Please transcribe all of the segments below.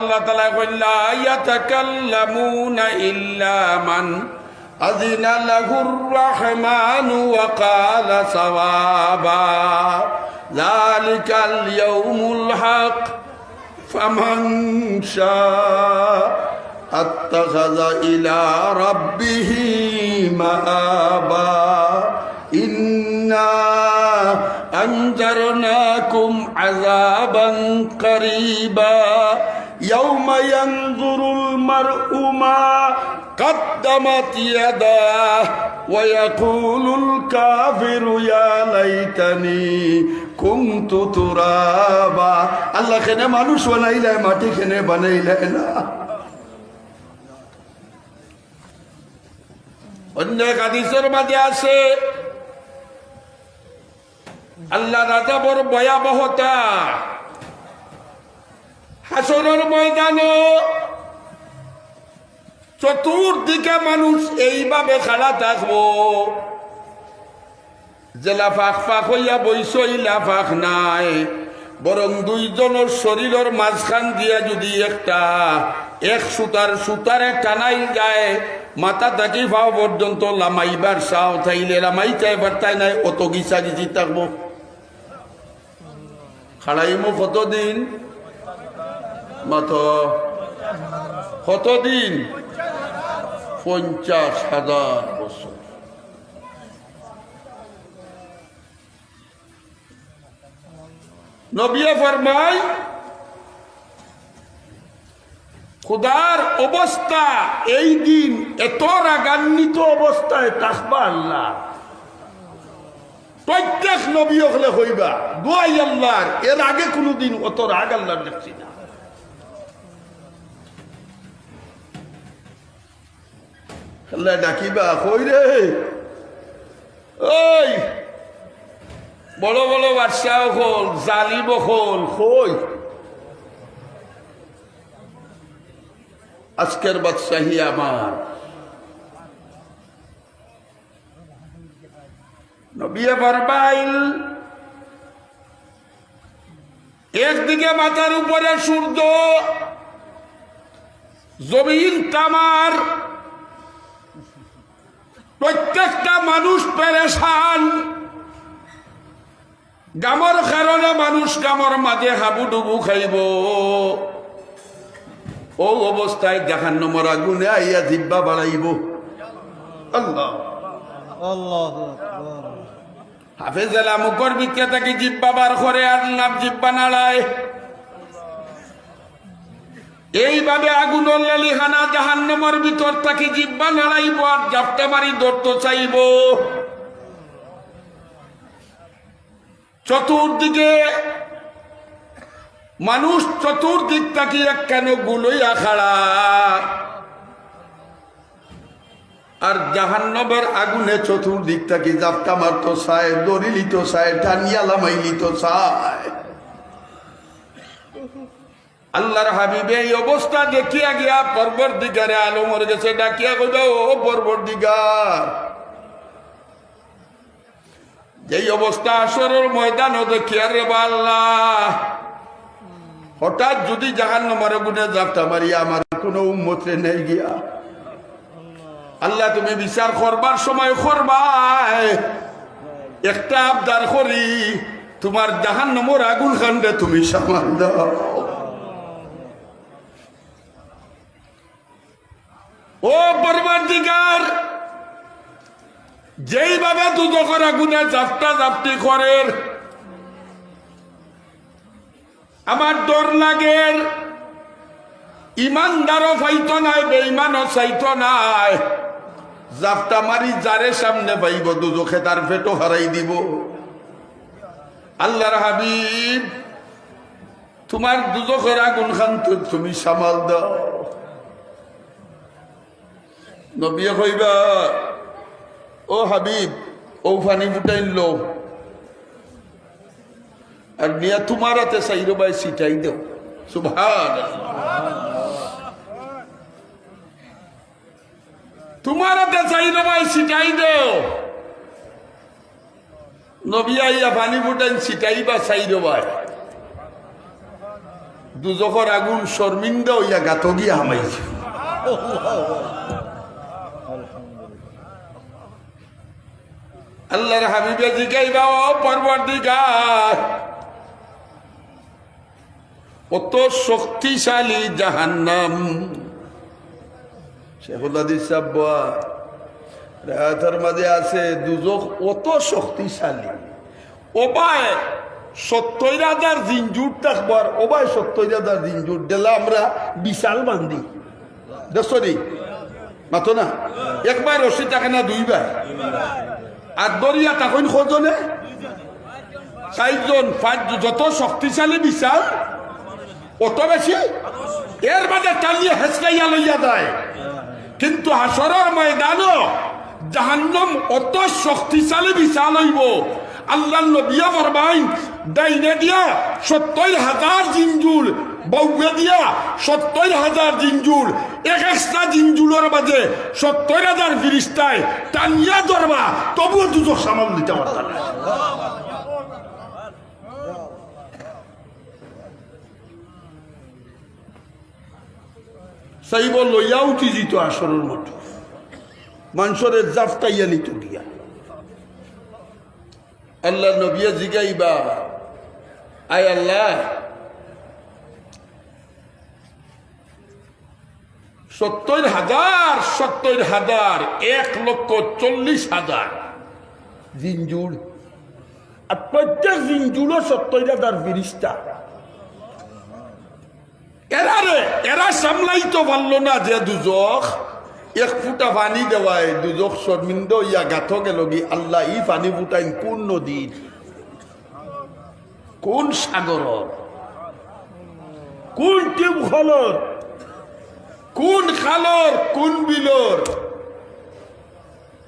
আল্লাহ তালা কইলা ইয়াতাকাল্লামুনা ইল্লা মান أذن له الرحمن وقال صوابا ذلك اليوم الحق فمن شاء اتخذ إلى ربه مآبا إنا أنذرناكم عذابا قريبا يوم ينظر المرء ما قدمت يداه ويقول الكافر يا ليتني كنت ترابا الله খেনে মানুষ বানাইলে মাটি খেনে বানাইলে না অন্য এক হাদিসের মাঝে আছে আল্লাহ রাজা বড় ভয়াবহতা হাসনের ময়দানে চতুর্দিকে মানুষ এইভাবে খাড়া থাকব। যে লাফাক ফাঁক হইয়া বইসই, লাফাক নাই। বরং দুইজনের শরীরের মাঝখান দিয়া যদি একটা, এক সুতার সুতারে টানাই যায় মাথা থাকি পাও পর্যন্ত লামাইবার সাও থাইলে লামাইতে এবার তাই নাই, অত গিসা গিজি থাকব। খাড়াইমু কতদিন? মাত কতদিন? পঞ্চাশ হাজার বছর। নবিয়া ফরমাই খুদার অবস্থা এই দিন এত রাগান্বিত অবস্থায় থাকবা আল্লাহ। প্রত্যেক নবী হলে হইবা, দোয়াই আল্লাহর। এর আগে কোনোদিন অত রাগ আল্লাহ দেখছি না। আল্লাহ ডাকিবা কই রে? ওই! বড় বড় বাদশাহ হল, জালিম হল, কই? আজকের বাদশাহী আমার। নবিয়ে বরবাইল একদিকে মাথার উপরে সূর্য, জমিন তামার প্রত্যেকটা মানুষ পেরেশান। গামর কারণে মানুষ গামর মাঝে হাবুডুবু খাইব। ও অবস্থায় জাহান নম্বর আগুনে আইয়া জিব্বা বাড়াইব। আল্লাহ। হাফেজ আলা মুখর বিকে তাকে জিব্বা বার করে আর নাম জিব্বা নাড়ায়। এইভাবে আগুন হানা জাহান্নামের ভিতর তাকে জিব্বা নাড়াইব আর জাপটা মারি দৌড়ত চাইব। চতুর্দিকে মানুষ চতুর্দিক তাকে এক কেন গুলোইয়া খাড়া আর জাহান্নবের আগুনে চতুর্দিক থাকি জাপটা মারতো চায় দড়িলি তো চায় টানিয়া লামাইলি তো চায়। আল্লাহর হাবিবে এই অবস্থা দেখিয়া গিয়া পর্বর দিগারে আলমর গেছে ডাকিয়া কইব ও পর্বর দিগার। যেই অবস্থা আসরের ময়দান দেখিয়া রে আল্লাহ। হঠাৎ যদি জাহান্নমের আগুনে জাপটা মারিয়া আমার কোনো উম্মতে নেই গিয়া। আল্লাহ, তুমি বিচার করবার সময় করবাই। একটা আবদার করি, তোমার জাহান নম্বর আগুন খান্ডে তুমি সামাল দাও। ও দিগার যেইভাবে দুদকের আগুনে জাপটা জাপটি করে, আমার ডর লাগে, ইমানদারও ফাইতো নাই বেইমানও চাইতো নাই। জাপটা মারি যারে সামনে পাইব দুজোখে তার পেটো হারাই দিব। আল্লাহর হাবিব, তোমার দুজখের আগুন খান তুমি সামাল দাও। নবিয়ে কইবা ও হাবিব ও ফানি ফুটাইন লো আর নিয়া তোমার হাতে সাইরো বাই সিটাই দেও। সুভান তোমার হাতে চাইরো ভাই সিটাই দেও। নবী আইয়া পানি ফুটাইন সিটাই বা চাইরো ভাই। দুজখর আগুন শর্মিন্দা হইয়া গাত গিয়া হামাইছে। আল্লাহর হাবিবে জিগাইবা, ও পরবর্তীকার। অত শক্তিশালী জাহান্নাম। শেখুল হাদিস সাহেব রায়াতের মাঝে আছে দুজক অত শক্তিশালী। ওবায় সত্তর হাজার জিনজুর থাকবার, ওবায় সত্তর হাজার জিনজুর দিলে আমরা বিশাল বান্ধি নি মাতো না একবার রশি থাকে না, দুইবার। আর দরিয়া তখন খোঁজনে চারজন পাঁচ যত শক্তিশালী, বিশাল, অত বেশি, এর বাদে টালিয়ে হেসকাইয়া লইয়া যায়। কিন্তু হাসরের ময়দানও জাহান্নম অত শক্তিশালী, বিশাল হইব। আল্লাহ নবিয়া ফরমাইন, ডাইনে দিয়া সত্তর হাজার জিনজুল বউয়ে দিয়া সত্তর হাজার জিনজুল এক একটা জিনজুলের মাঝে সত্তর হাজার ফিরিস্তায় টানিয়া তবুও দুজক সামাল দিতে পারতাম। সাইব লইয়া উঠি যেত আসরের মতো মানুষের জাফটাইয়া নিত গিয়া। আল্লাহ নবিয়া জিগাইবা, আয় আল্লাহ সত্তর হাজার সত্তর হাজার এক লক্ষ চল্লিশ হাজার। জিনজুর আর প্রত্যেক জিনজুরও সত্তর হাজার বিরিশটা এরা রে এরা সামলাইতে পারল না যে দুজক। এক ফুটা পানি দেওয়ায় দুজক শর্মিন্দ ইয়া গাথ গেল গি আল্লাহ ই পানি ফুটাইন কোন নদীর কোন সাগরর কোন টিউবখলর কোন খালর কোন বিলর?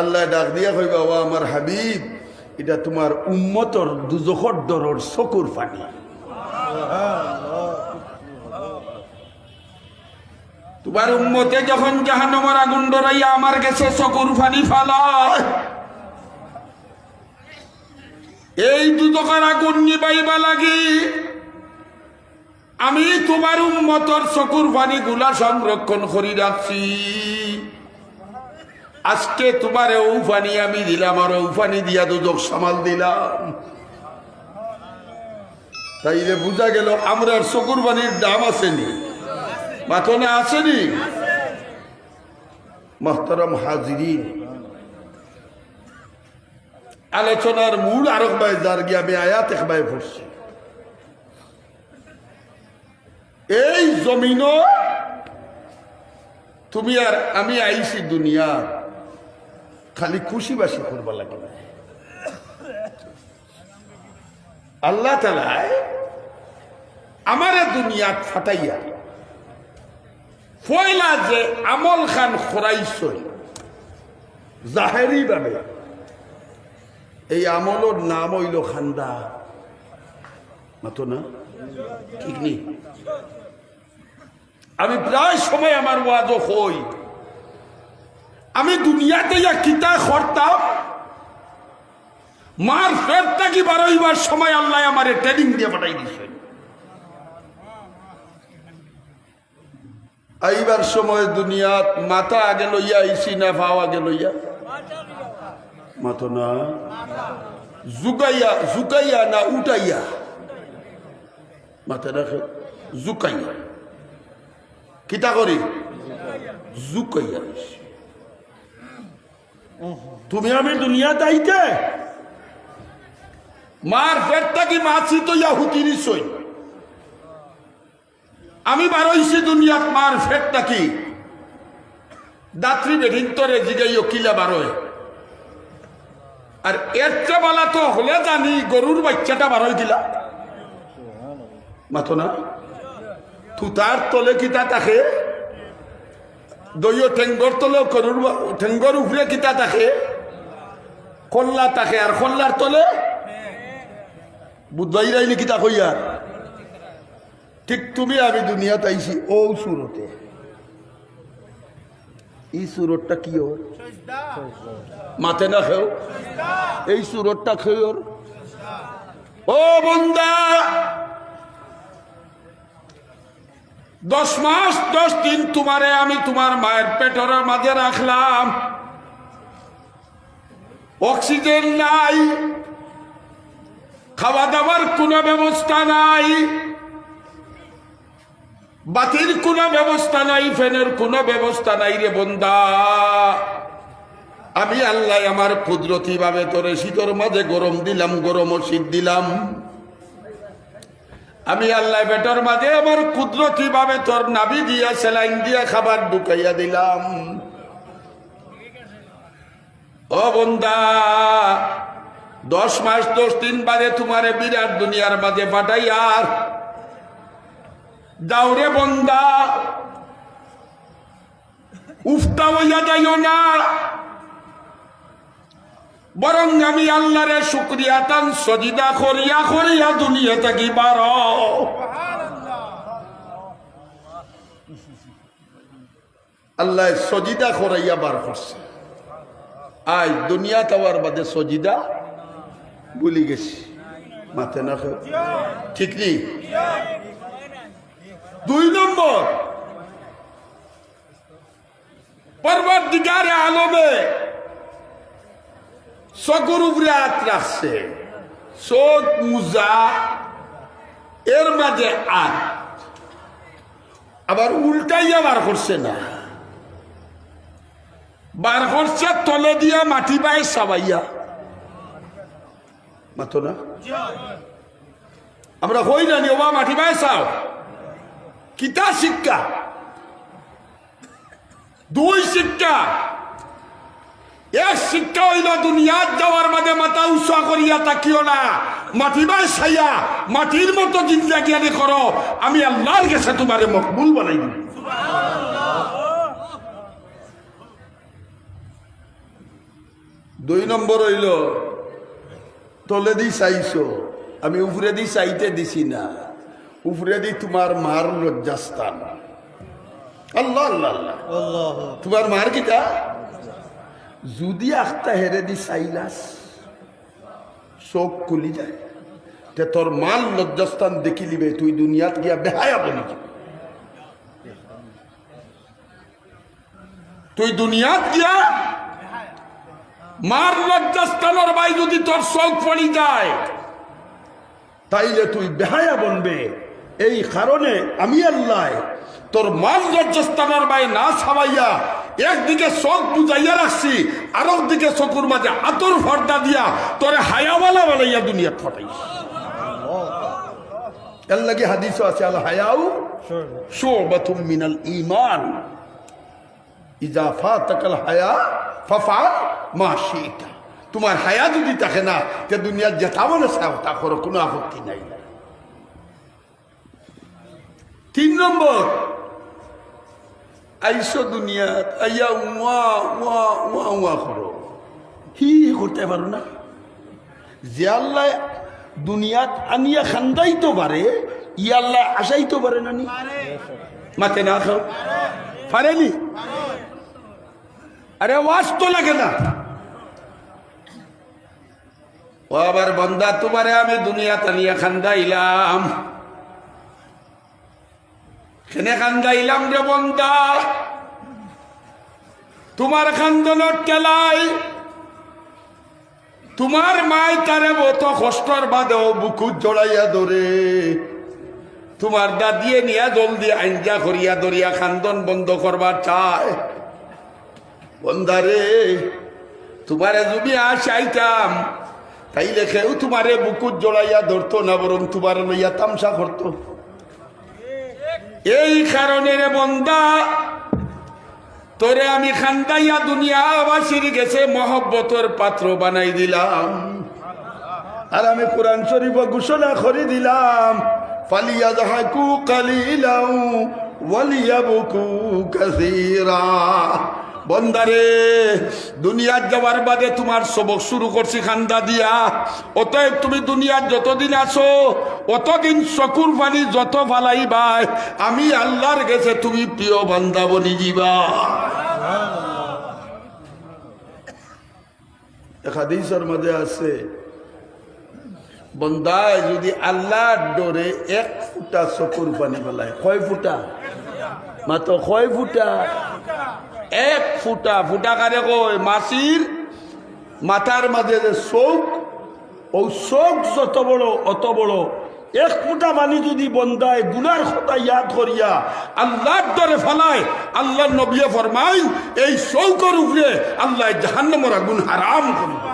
আল্লাহ ডাক দিয়া কইবা বাবা আমার হাবিব এটা তোমার উম্মতর দুজখর দরর চকুর পানি। তোমার উম্মতে যখন জাহান্নামের আগুন ডরাইয়া আমার কাছে চকুর ফানি ফালায় এই দুদকের আগুন নিবাইবা লাগি। আমি তোমার উম্মতর চকুর পানি গুলা সংরক্ষণ করি রাখছি। আজকে তোমার পানি আমি দিলাম, আর পানি দিয়া দুদক সামাল দিলাম। তাইলে বোঝা গেল আমরার চকুর পানির দাম আসেনি। মাথনে আসেনি? মহতরম হাজিরি আলোচনার মূল আরক বাই যার গিয়ে আমি আয়াত একবাই পড়ছি। এই জমিন তুমি আর আমি আইছি দুনিয়া। খালি খুশি বাসি করবা লাগে আল্লাহ আমারে দুনিয়াত ফাটাইয়া ফয়লা যে আমল খান খরাইছই, জাহেরি ভাবে। এই আমলের নাম হইল খান্দা। মাতো না? ঠিক নেই? আমি প্রায় সময় আমার ওয়াজ হই। আমি দুনিয়াতে ইয়া কিতা করতাম মার ফেরটা কি বারোইবার সময় আল্লাহ আমার ট্রেনিং দিয়ে পাঠাই দিছে। আইবার সময় দুনিয়াত মাথা আগে লইয়া আইসি না ভাও আগে লইয়া। মাথা না? জুকাইয়া জুকাইয়া না উঠাইয়া? মাথা রাখে, জুকাইয়া। কিতা করি? তুমি আমি দুনিয়াতে আইতে? মার পেটটা কি মাছি তো ইয়াহুতি নিশ্চয়? আমি বারোইছি দুনিয়াত, মার ফেটটা কি? দাত্রী বেঠিন্তরে জিগাইও কিলা বারোয়। আর এর বেলা তো হলে জানি গরুর বাচ্চাটা বারোই দিলা। মাথো না? থুতার তলে কিতা তাকে? দইও ঠেঙ্গর তলে গরুর বা- ঠেঙ্গর উপরে কিতা তাকে? কল্লা তাকে আর কল্লার তলে? বুদ্ধাই রাইনি কিতা কইয়া ঠিক তুমি আমি দুনিয়াত আইছি ও সুরতে এই সুরতটা কি ওর মাথে না খেও। এই সুরতটা খেয়ে ও বন্দা! দশ মাস, দশ দিন তোমারে আমি তোমার মায়ের পেটর মাঝে রাখলাম। অক্সিজেন নাই খাওয়া দাওয়ার কোনো ব্যবস্থা নাই, বাতির কোনো ব্যবস্থা নাই, ফ্যানের কোনো ব্যবস্থা নাই রে বন্দা। আমি আল্লাহ আমার কুদরতি ভাবে তোরে শীতর মাঝে গরম দিলাম, গরম শীত দিলাম। আমি আল্লাহ বেটার মাঝে আমার কুদরতি ভাবে তোর নাবি দিয়া সেলাইন দিয়া খাবার ঢুকাইয়া দিলাম? ও বন্দা, দশ মাস, দশ দিন বাদে তোমারে বিরাট দুনিয়ার মাঝে পাঠাইয়ার দাউরে বন্দা উফতা হইয়া যাইও না। বরং আমি আল্লাহরে শুক্রিয়া তান সজিদা করিয়া করিয়া দুনিয়া থাকি বার। আল্লাহ সজিদা করাইয়া বার করছে। আজ দুনিয়া তাওয়ার বাদে সজিদা ভুলি গেছি। মাথে না। ঠিক নেই? দুই নম্বর পর্বত দিগারে আলমে চকুর উপরে হাত মুজা, এর মাঝে আট আবার উল্টাইয়া বার করছে না। বার করছে, তলে দিয়া মাটি পায় সাবাইয়া মাতো না? আমরা হই জানি, ওবা মাটি পায় চাও? কিতা শিক্ষা? দুই শিক্ষা। এক শিক্ষা হইল দুনিয়াত যাওয়ার মাঝে মাথা উৎসাহ করিয়া তাকিও না। মাটি বাই সাইয়া মাটির মতো জিন্দাগিয়ানি করো। আমি আল্লাহর কাছে তোমারে মকবুল বানাই দিব দুই নম্বর হইল তলে দি চাইছো আমি উপরে দি চাইতে দিছি না। উপরে দি তোমার মার লজ্জাস্থান। আল্লাহ আল্লাহ আল্লাহ। আল্লাহ তোমার মার কিটা? যদি আখটা হেরে দি চাইলাস চোখ খুলি যায় তে তোর মান লজ্জাস্থান দেখি লিবে, তুই দুনিয়াত গিয়া বেহায়া বলি। তুই দুনিয়াত গিয়া মার লজ্জাস্থানের বাই যদি তোর চোখ পড়ি যায়, তাইলে তুই বেহায়া বনবে এই কারণে আমি আল্লাহ তোর মাল লজ্জাস্থানের বাই না ছাবাইয়া একদিকে চোখ বুঝাইয়া রাখছি আর দিকে চকুর মাঝে আতর ফর্দা দিয়া তোরে হায়াওয়ালা বানাইয়া দুনিয়াত ফটাইছি এর লাগে হাদিস আছে, আল হায়াউ শোবাতুম মিনাল ইমান ইজা ফাতাকাল হায়া ফাফাল মা তোমার হায়া যদি থাকে না, তে দুনিয়ার যেটা মনে চাও তা করো, কোনো আপত্তি নাই। তিন নম্বর আইসো দুনিয়াত আইয়া উয়া উয়া উয়া উয়া করো। হি করতে পারো না? যে আল্লাহ দুনিয়াত আনিয়া খান্দাইতে পারে, ই আল্লাহ আসাইতে পারে না নি? মাতে না খাও। পারেনি আরে ওয়াজ তো লাগে না। ও আবার বন্দা, তোমারে আমি দুনিয়া তানিয়া খান্দাইলাম। কেনে খান্দাইলাম রে বন্দা। তোমার খান্দনত কেলাই। তোমার মাই তারে মত কষ্টর বাদেও বুকুত জড়াইয়া ধরে। তোমার দাদিয়ে নিয়া জলদি আইনজা করিয়া ধরিয়া খান্দন বন্ধ করবার চায়। বন্দারে তোমারে যদি আসাইতাম তাইলে কেউ তোমারে বুকুত জড়াইয়া ধরতো না, বরং তোমার লইয়া তামসা করতো। এই কারণে রে বন্দা, তোরে আমি খান্দাইয়া দুনিয়াবাসীর গেছে মহব্বতর পাত্র বানাই দিলাম। আর আমি কোরআন শরীফ ঘোষণা করে দিলাম, ফালিয়া যাহাকু কালিলাউ ওয়ালিয়াবকু কাসীরা। বন্দারে দুনিয়ার যাওয়ার বাদে তোমার সবক শুরু করছি খান্দা দিয়া। অতএব তুমি দুনিয়ার যতদিন আছো অতদিন চকুর পানি যত ফালাই ভাই আমি আল্লাহর গেছে তুমি প্রিয় বান্দা বনি যাবা হাদিসের মধ্যে আছে, বন্দায় যদি আল্লাহর ডোরে এক ফুটা চকুর পানি পেলায় কয় ফুটা? মাত্র কয় ফুটা? এক ফুটা। ফুটা কারে কয়? মাসির মাথার মাঝে যে চোখ ও চোখ যত বড়, অত বড় এক ফুটা পানি যদি বন্ধায় গুনার কথা ইয়াদ করিয়া আল্লাহর দরে ফেলায় আল্লাহ নবিয়ে ফরমাই এই চৌকর উপরে আল্লাহ জাহান্নমর আগুন হারাম করবে।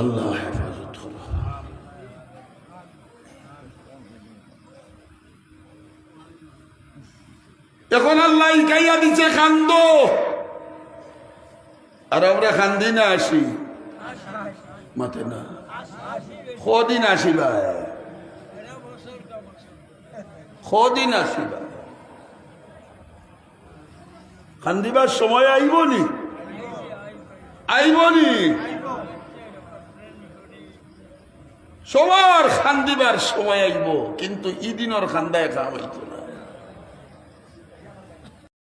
আল্লাহ হেফাজত করো। এখন আল্লাহ ইকাইয়া দিচ্ছে কান্দ আর আমরা কান্দি না আসি। মাতে না। কদিন আসিবা কদিন আসিবা কান্দিবার সময় আইব নি আইব নি সবার খান্দিবার সময় আইব, কিন্তু ইদিনর খান্দায় খাওয়াইতো না।